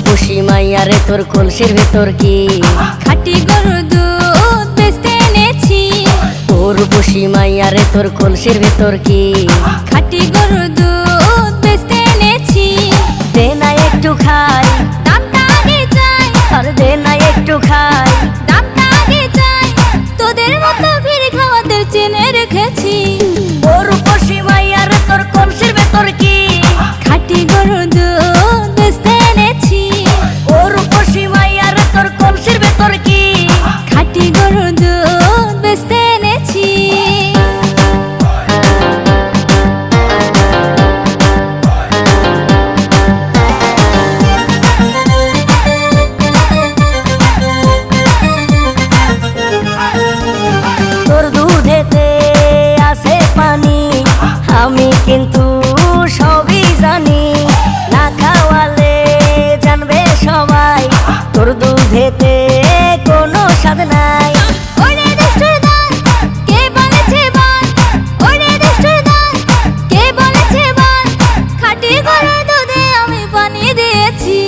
বসি মাইয়ারে তোর কলসির ভেতর কি? খাটি গরু দুধ বেচতে এনেছি। তোর বসি মাইয়ারে তোর কলসির ভেতর কি? খাটি গরু দুধ বেচতে এনেছি। দে না একটু খাই। দামটা আগে চাই আর দে না একটু খাই। দামটা আগে চাই তোদের মতো আমি কিন্তু সবই জানি না খাওয়ালে জানবে সবাই তোর দুধেতে কোনো স্বাদ নাই খাটি দুষ্টুর কে বলেছে বল? ওরে দুষ্টুর দল, কে বলেছে বল? খাঁটি দুধে আমি পানি দিয়েছি।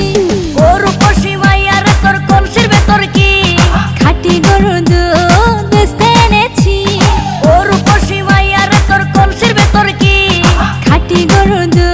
খাঁটি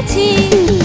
গেছি